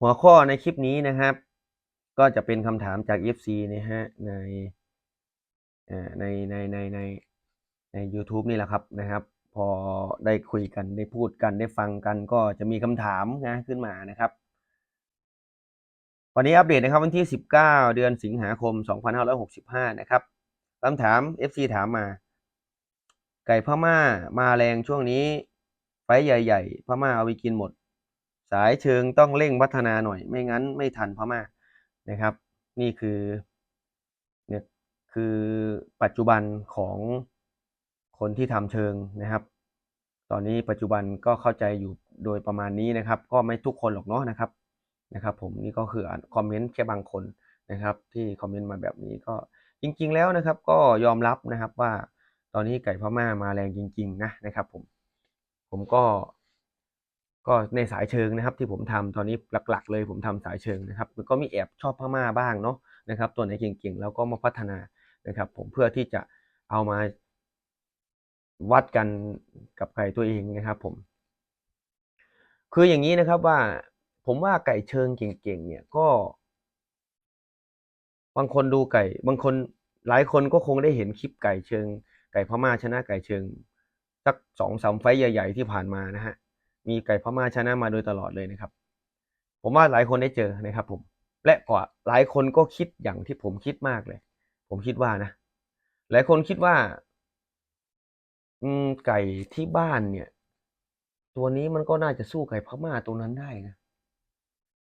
หัวข้อในคลิปนี้นะครับ ก็จะเป็นคำถามจาก FC นะฮะในในในในในใน u t u b e นี่แหละครับนะครับ พอได้คุยกันได้พูดกันได้ฟังกัน ก็จะมีคำถามนะขึ้นมานะครับ วันนี้อัปเดตนะครับวันที่ 19 เดือนสิงหาคม 2565 นะครับคำถาม FC ถามมา ไก่พม่ามาแรงช่วงนี้ไฟใหญ่ ๆ พม่าเอาไปกินหมด สายเชิงต้องเร่งพัฒนาหน่อย ไม่งั้นไม่ทันพม่านะครับ นี่คือเนี่ยคือปัจจุบันของคนที่ทำเชิงนะครับ ตอนนี้ปัจจุบันก็เข้าใจอยู่โดยประมาณนี้นะครับ ก็ไม่ทุกคนหรอกเนาะนะครับนะครับ ผมนี่ก็คือคอมเมนต์แค่บางคนนะครับ ที่คอมเมนต์มาแบบนี้ก็จริง ๆ แล้วนะครับ ก็ยอมรับนะครับว่าตอนนี้ไก่พม่ามาแรงจริง ๆ นะนะครับ ผมผมก็ ก็ในสายเชิงนะครับที่ผมทำตอนนี้หลัก ๆ เลยผมทำสายเชิงนะครับก็มีแอบชอบพม่าบ้างเนาะนะครับ ตัวไหนเก่งๆแล้วก็มาพัฒนานะครับ ผมเพื่อที่จะเอามาวัดกันกับไก่ตัวเองนะครับผม คืออย่างนี้นะครับว่าผมว่าไก่เชิงเก่งๆเนี่ยก็ บางคนดูไก่ บางคนหลายคนก็คงได้เห็นคลิปไก่เชิง ไก่พม่าชนะไก่เชิงสักสองสามไฟใหญ่ ๆ ที่ผ่านมานะฮะ มีไก่พม่าชนะมาโดยตลอดเลยนะครับ ผมว่าหลายคนได้เจอนะครับผม และกว่าหลายคนก็คิดอย่างที่ผมคิดมากเลย ผมคิดว่านะ หลายคนคิดว่า อืมไก่ที่บ้านเนี่ย ตัวนี้มันก็น่าจะสู้ไก่พม่าตัวนั้นได้นะ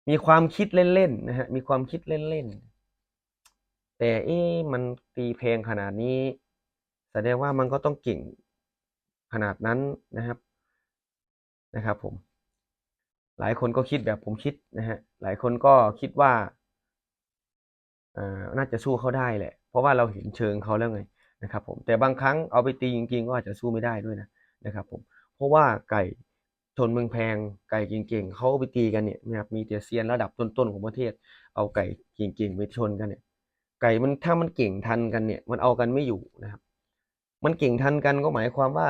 มีความคิดเล่นๆนะฮะ มีความคิดเล่นๆ แต่เอ๊ะมันตีแพลงขนาดนี้ แสดงว่ามันก็ต้องเก่งขนาดนั้นนะครับ นะครับผม หลายคนก็คิดแบบผมคิดนะฮะหลายคนก็คิดว่าน่าจะสู้เขาได้แหละ เพราะว่าเราเห็นเชิงเขาแล้วไงนะครับ ผมแต่บางครั้งเอาไปตีจริงๆก็อาจจะสู้ไม่ได้ด้วยนะนะครับ ผมเพราะว่าไก่ชนเมืองแพงไก่เก่งๆเขาไปตีกันเนี่ยนะครับมีแต่เซียนระดับต้นๆของประเทศ เอาไก่เก่งๆไปชนกันเนี่ย ไก่มันถ้ามันเก่งทันกันเนี่ย มันเอากันไม่อยู่นะครับ มันเก่งทันกันก็หมายความว่า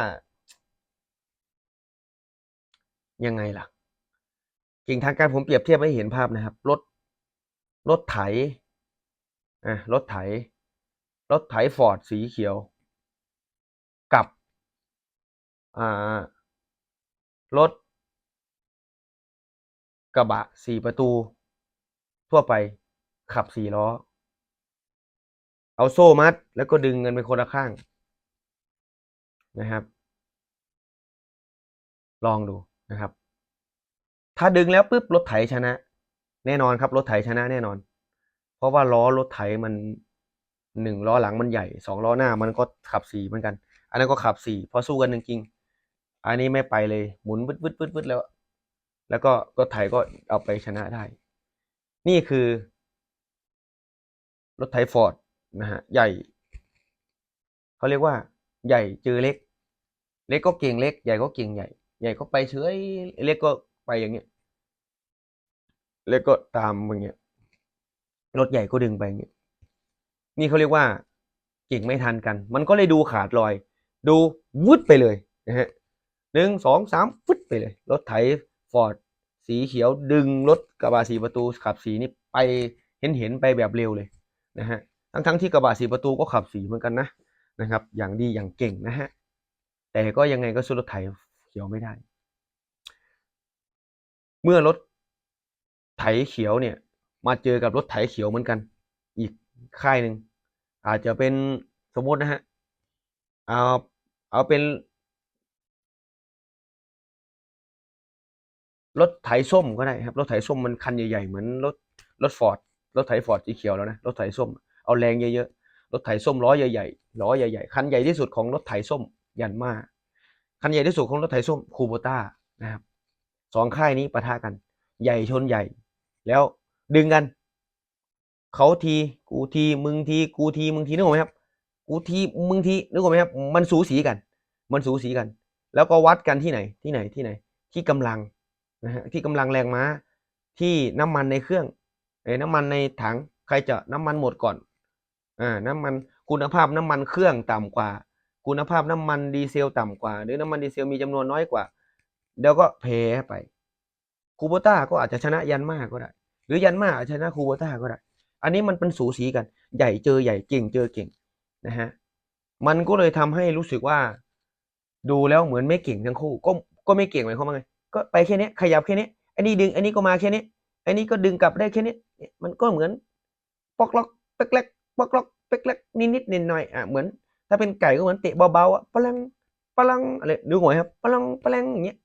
ยังไงล่ะเก่งทางการผมเปรียบเทียบให้เห็นภาพนะครับ รถ รถไถอะรถไถ รถไถฟอร์ดสีเขียว กับ อ่า รถ กระบะสี่ประตู ทั่วไปขับสี่ล้อ เอาโซ่มัด แล้วก็ดึงกันไปคนละข้างนะครับ ลองดู นะครับ ถ้าดึงแล้วปุ๊บรถไถชนะ แน่นอนครับ รถไถชนะแน่นอน เพราะว่าล้อรถไถมันหนึ่งล้อหลังมันใหญ่สองล้อหน้ามันก็ขับสี่เหมือนกัน อันนั้นก็ขับสี่พอสู้กันจริงๆอันนี้ไม่ไปเลยหมุนวึดวึดวึดวึดแล้ว แล้วก็รถไถก็เอาไปชนะได้ นี่คือ รถไถฟอร์ดนะฮะใหญ่เขาเรียกว่า ใหญ่เจอเล็ก เล็กก็เก่งเล็ก ใหญ่ก็เก่งใหญ่ ใหญ่ก็ไปเฉยเล็กก็ไปอย่างเงี้ยเล็กก็ตามอย่างเงี้ยรถใหญ่ก็ดึงไปอย่างเงี้ยนี่เขาเรียกว่าเก่งไม่ทันกัน มันก็เลยดูขาดลอย ดูวุดไปเลยนะฮะหนึ่งสองสามฟึดไปเลย รถไถฟอร์ดสีเขียวดึงรถกระบะสีประตูขับสีนี่ไปเห็นเห็นไปแบบเร็วเลยนะฮะทั้งทั้งที่กระบะสีประตูก็ขับสีเหมือนกันนะนะครับ อย่างดีอย่างเก่งนะฮะแต่ก็ยังไงก็สู้รถไถ เขียวไม่ได้ เมื่อรถไถเขียวเนี่ย มาเจอกับรถไถเขียวเหมือนกัน อีกค่ายหนึ่งอาจจะเป็นสมมตินะฮะเอาเอาเป็นรถไถส้มก็ได้ครับรถไถส้มมันคันใหญ่ๆเหมือนรถรถฟอร์ดรถไถฟอร์ดสีเขียวแล้วนะรถไถส้มเอาแรงเยอะๆรถไถส้มล้อใหญ่ๆล้อใหญ่ๆคันใหญ่ที่สุดของรถไถส้มยันมา คันใหญ่ที่สุดของรถไถส้มคูโบต้านะครับสองค่ายนี้ปะทะกัน ใหญ่ชนใหญ่ แล้วดึงกัน เขาทีกูทีมึงทีกูทีมึงทีนึกออกไหมครับ กูทีมึงทีนึกออกไหมครับ มันสูสีกัน มันสูสีกัน แล้วก็วัดกันที่ไหนที่ไหนที่ไหน ที่กำลังนะฮะที่กำลังแรงม้า ที่น้ำมันในเครื่องไอ้น้ำมันในถังใครจะน้ำมันหมดก่อนอ่าน้ำมันคุณภาพน้ำมันเครื่องต่ำกว่า คุณภาพน้ำมันดีเซลต่ำกว่า หรือน้ำมันดีเซลมีจำนวนน้อยกว่าเดี๋ยวก็แพ้ไปคูโบต้าก็อาจจะชนะยันมากก็ได้ หรือยันมากอาจจะชนะคูโบต้าก็ได้ อันนี้มันเป็นสูสีกัน ใหญ่เจอใหญ่เก่งเจอเก่งนะฮะมันก็เลยทำให้รู้สึกว่า ดูแล้วเหมือนไม่เก่งทั้งคู่ ก็ก็ไม่เก่งหมายความว่าไงก็ไปแค่นี้ขยับแค่นี้อันนี้ดึง อันนี้ก็มาแค่นี้อันนี้ก็ดึงกลับได้แค่นี้มันก็เหมือนปอกล็อกเป๊กเล็กปอกล็อกเป๊กเล็กนิดนิดๆนิดหน่อยๆอะเหมือน ถ้าเป็นไก่ก็เหมือนเตะเบาๆอะปลังปลังอะไรดูหวยครับปลังปลังอย่างเงี้ย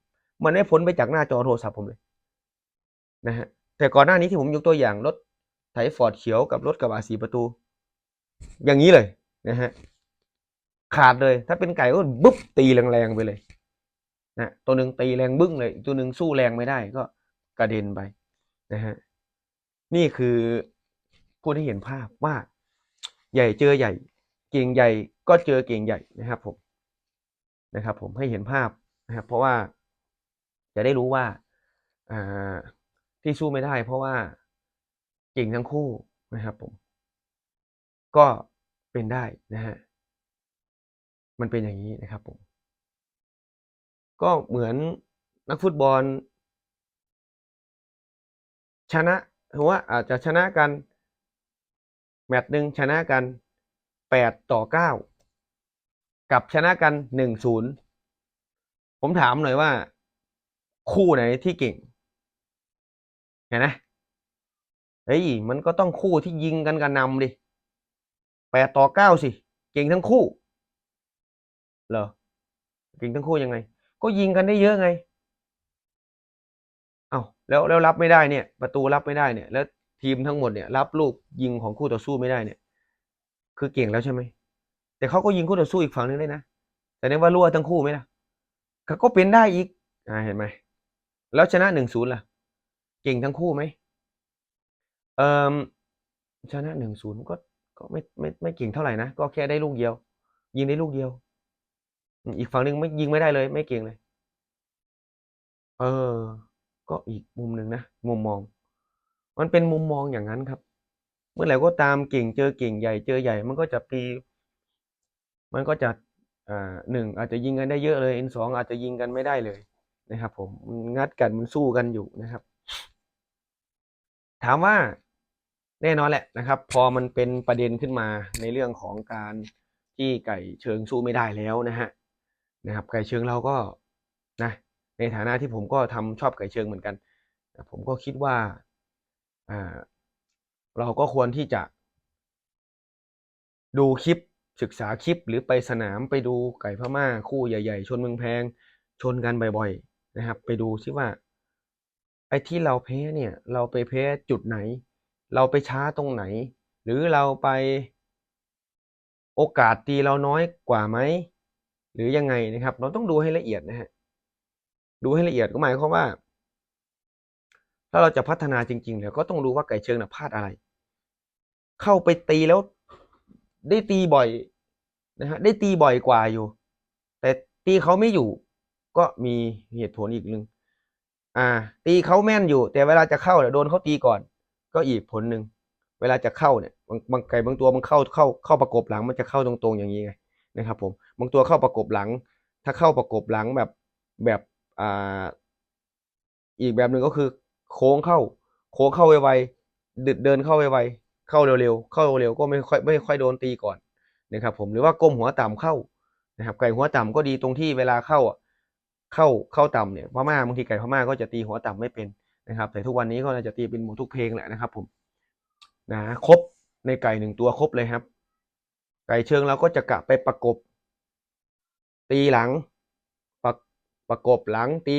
มันไม่พ้นไปจากหน้าจอโทรศัพท์ผมเลยนะฮะแต่ก่อนหน้านี้ที่ผมยกตัวอย่างรถไถฟอร์ดเขียวกับรถกระบะสีประตู อย่างนี้เลยนะฮะขาดเลย ถ้าเป็นไก่ก็บึ๊บตีแรงๆไปเลยนะตัวหนึ่งตีแรงบึ้งเลยตัวหนึ่งสู้แรงไม่ได้ก็กระเด็นไปนะฮะนี่คือพูดให้เห็นภาพว่า ใหญ่เจอใหญ่ ก่งใหญ่ก็เจอเก่งใหญ่นะครับผมนะครับผมให้เห็นภาพนะครับเพราะว่าจะได้รู้ว่าที่สู้ไม่ได้เพราะว่าเก่งทั้งคู่นะครับผม ก็เป็นได้นะฮะมันเป็นอย่างนี้นะครับผม ก็เหมือนนักฟุตบอล ชนะถือว่าอาจจะชนะกัน แมตช์หนึ่งชนะกัน แปดต่อเก้ากับชนะกันหนึ่งศูนย์ผมถามหน่อยว่า คู่ไหนที่เก่งเห็นไหมเฮ้ยมันก็ต้องคู่ที่ยิงกันกันนำดิแปดต่อเก้าสิ เก่งทั้งคู่ เหรอ เก่งทั้งคู่ยังไง ก็ยิงกันได้เยอะไง เอา้าแล้วแล้วรับไม่ได้เนี่ย ประตูรับไม่ได้เนี่ย แล้วทีมทั้งหมดเนี่ย รับลูกยิงของคู่ต่อสู้ไม่ได้เนี่ย คือเก่งแล้วใช่ไหม แต่เขาก็ยิงคู่ต่อสู้อีกฝั่งนึงได้นะแต่เนี่ยว่ารั่วทั้งคู่ไหมล่ะเขาก็เป็นได้อีกอ่าเห็นไหมแล้วชนะหนึ่งศูนย์ล่ะ เก่งทั้งคู่ไหมเอ่อชนะหนึ่งศูนย์ก็ก็ไม่ไม่ไม่เก่งเท่าไหร่นะก็แค่ได้ลูกเดียว ยิงได้ลูกเดียว อีกฝั่งหนึ่งไม่ยิงไม่ได้เลย ไม่เก่งเลย เออ ก็อีกมุมหนึ่งนะมุมมอง มันเป็นมุมมองอย่างนั้นครับ เมื่อไหร่ก็ตามเก่งเจอเก่งใหญ่เจอใหญ่ มันก็จะปีมันก็จะอ่าหนึ่งอาจจะยิงกันได้เยอะเลยอินสองอาจจะยิงกันไม่ได้เลยนะครับ ผมมันงัดกันมันสู้กันอยู่นะครับ ถามว่าแน่นอนแหละนะครับ พอมันเป็นประเด็นขึ้นมาในเรื่องของการที่ไก่เชิงสู้ไม่ได้แล้วนะฮะนะครับ ไก่เชิงเราก็นะ ในฐานะที่ผมก็ทำชอบไก่เชิงเหมือนกัน ผมก็คิดว่าอ่า เราก็ควรที่จะ ดูคลิปศึกษาคลิปหรือไปสนามไปดูไก่พม่าคู่ใหญ่ ๆ ชนเมืองแพง ชนกันบ่อยๆนะครับ ไปดูซิว่า ไอ้ที่เราแพ้เนี่ย เราไปแพ้จุดไหน เราไปช้าตรงไหน หรือเราไปโอกาสตีเราน้อยกว่าไหมหรือยังไงนะครับ เราต้องดูให้ละเอียดนะฮะดูให้ละเอียดก็หมายความว่า ถ้าเราจะพัฒนาจริงๆเนี่ยก็ต้องรู้ว่าไก่เชิงน่ะพลาดอะไร เข้าไปตีแล้วได้ตีบ่อยนะฮะได้ตีบ่อยกว่าอยู่ แต่ตีเขาไม่อยู่ ก็มีเหตุผลอีกหนึ่งอ่า ตีเขาแม่นอยู่ แต่เวลาจะเข้าเนี่ยโดนเขาตีก่อน ก็อีกผลหนึ่งเวลาจะเข้าเนี่ยบางบางไก่บางตัวมันเข้าเข้าเข้าประกบหลังมันจะเข้าตรงๆอย่างนี้ไงนะครับ ผมบางตัวเข้าประกบหลัง ถ้าเข้าประกบหลังแบบแบบอ่าอีกแบบหนึ่งก็คือ โค้งเข้า โค้งเข้าไวๆเดินเดินเข้าไวๆ เข้าเร็วๆ เข้าเร็วก็ไม่ค่อยไม่ค่อยโดนตีก่อนนะครับผมหรือว่าก้มหัวต่ำเข้านะครับไก่หัวต่ำก็ดีตรงที่เวลาเข้าอะเข้าเข้าต่ำเนี่ยพม่าบางทีไก่พม่าก็จะตีหัวต่ำไม่เป็นนะครับ แต่ทุกวันนี้ก็น่าจะตีเป็นหมดทุกเพลงแหละนะครับ ผมนะครบในไก่หนึ่งตัวครบเลยครับ ไก่เชิงเราก็จะกะไปประกบ ตีหลังประประกบหลังตี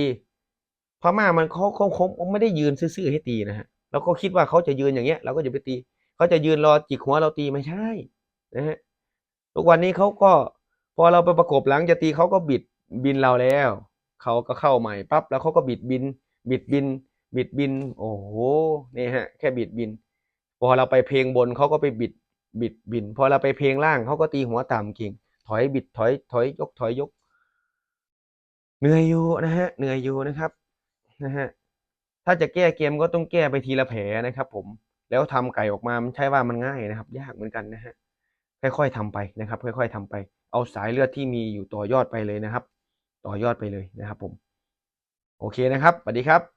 พม่ามันเขาเขาเขาไม่ได้ยืนซื่อๆให้ตีนะฮะเราก็คิดว่าเขาจะยืนอย่างเงี้ยเราก็จะไปตี เขาจะยืนรอจิกหัวเราตีไม่ใช่นะฮะทุกวันนี้เขาก็พอเราไปประกบหลังจะตีเขาก็บิดบินเราแล้วเขาก็เข้าใหม่ปั๊บแล้วเขาก็บิดบิน บิดบิน บิดบิน โอ้โหนี่ฮะ แค่บิดบิน พอเราไปเพลงบนเขาก็ไปบิดบิดบิน พอเราไปเพลงล่างเขาก็ตีหัวต่ำเก่ง ถอยบิดถอยถอยยกถอยยก เหนื่อยอยู่นะฮะเหนื่อยอยู่นะครับนะฮะถ้าจะแก้เกมก็ต้องแก้ไปทีละแผลนะครับ ผม แล้วทำไก่ออกมามันใช่ว่ามันง่ายนะครับ ยากเหมือนกันนะฮะค่อยๆทำไปนะครับ ค่อย ๆทำไป เอาสายเลือดที่มีอยู่ต่อยอดไปเลยนะครับ ต่อยอดไปเลยนะครับ ผม โอเคนะครับสวัสดีครับ